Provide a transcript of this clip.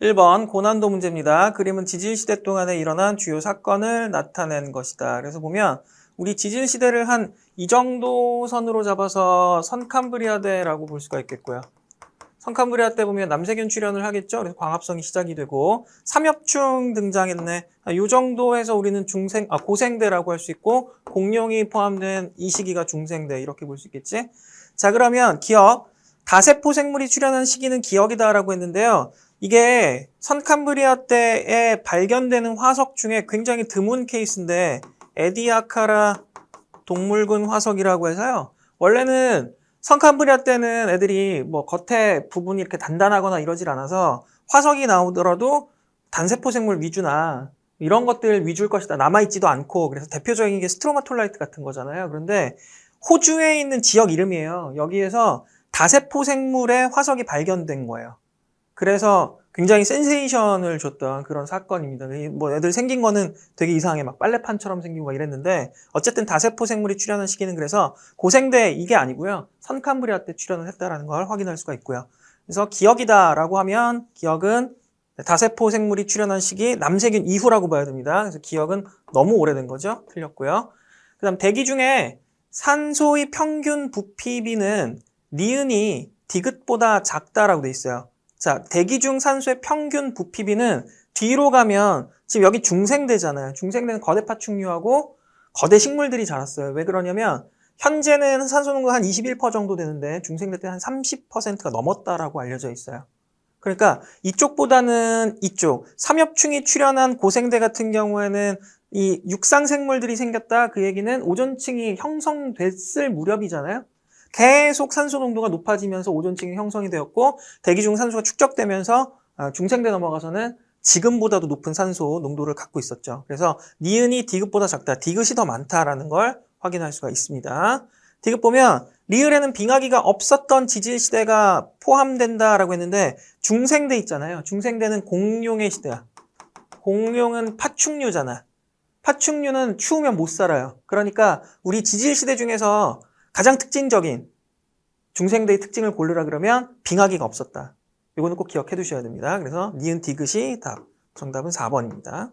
1번 고난도 문제입니다. 그림은 지질 시대 동안에 일어난 주요 사건을 나타낸 것이다. 그래서 보면 우리 지질 시대를 한 이 정도 선으로 잡아서 선캄브리아대라고 볼 수가 있겠고요. 선캄브리아 때 보면 남세균 출현을 하겠죠. 그래서 광합성이 시작이 되고 삼엽충 등장했네. 아, 이 정도에서 우리는 중생, 아, 고생대라고 할 수 있고 공룡이 포함된 이 시기가 중생대 이렇게 볼 수 있겠지. 자 그러면 기억 다세포 생물이 출현한 시기는 기억이다라고 했는데요. 이게 선캄브리아 때에 발견되는 화석 중에 굉장히 드문 케이스인데 에디아카라 동물군 화석이라고 해서요. 원래는 선캄브리아 때는 애들이 뭐 겉에 부분이 이렇게 단단하거나 이러질 않아서 화석이 나오더라도 단세포 생물 위주나 이런 것들 위주일 것이다. 남아있지도 않고 그래서 대표적인 게 스트로마톨라이트 같은 거잖아요. 그런데 호주에 있는 지역 이름이에요. 여기에서 다세포 생물의 화석이 발견된 거예요. 그래서 굉장히 센세이션을 줬던 그런 사건입니다. 이뭐 애들 생긴 거는 되게 이상해. 막 빨래판처럼 생기고 막 이랬는데 어쨌든 다세포 생물이 출현한 시기는 그래서 고생대 이게 아니고요. 선캄브리아 때 출현을 했다라는 걸 확인할 수가 있고요. 그래서 기억이다라고 하면 기억은 다세포 생물이 출현한 시기 남세균 이후라고 봐야 됩니다. 그래서 기억은 너무 오래된 거죠. 틀렸고요. 그다음 대기 중에 산소의 평균 부피비는 니은이 디귿보다 작다라고 돼 있어요. 자, 대기 중 산소의 평균 부피비는 뒤로 가면 지금 여기 중생대잖아요. 중생대는 거대 파충류하고 거대 식물들이 자랐어요. 왜 그러냐면 현재는 산소 농도가 한 21% 정도 되는데 중생대 때 한 30%가 넘었다라고 알려져 있어요. 그러니까 이쪽보다는 이쪽 삼엽충이 출현한 고생대 같은 경우에는 이 육상 생물들이 생겼다 그 얘기는 오존층이 형성됐을 무렵이잖아요. 계속 산소 농도가 높아지면서 오존층이 형성이 되었고 대기 중 산소가 축적되면서 아, 중생대 넘어가서는 지금보다도 높은 산소 농도를 갖고 있었죠. 그래서 니은이 디귿보다 작다, 디귿이 더 많다라는 걸 확인할 수가 있습니다. 디귿 보면 리을에는 빙하기가 없었던 지질 시대가 포함된다라고 했는데 중생대 있잖아요. 중생대는 공룡의 시대야. 공룡은 파충류잖아. 파충류는 추우면 못 살아요. 그러니까 우리 지질 시대 중에서 가장 특징적인 중생대의 특징을 고르라 그러면 빙하기가 없었다. 이거는 꼭 기억해 두셔야 됩니다. 그래서 니은 디귿이 답. 정답은 4번입니다.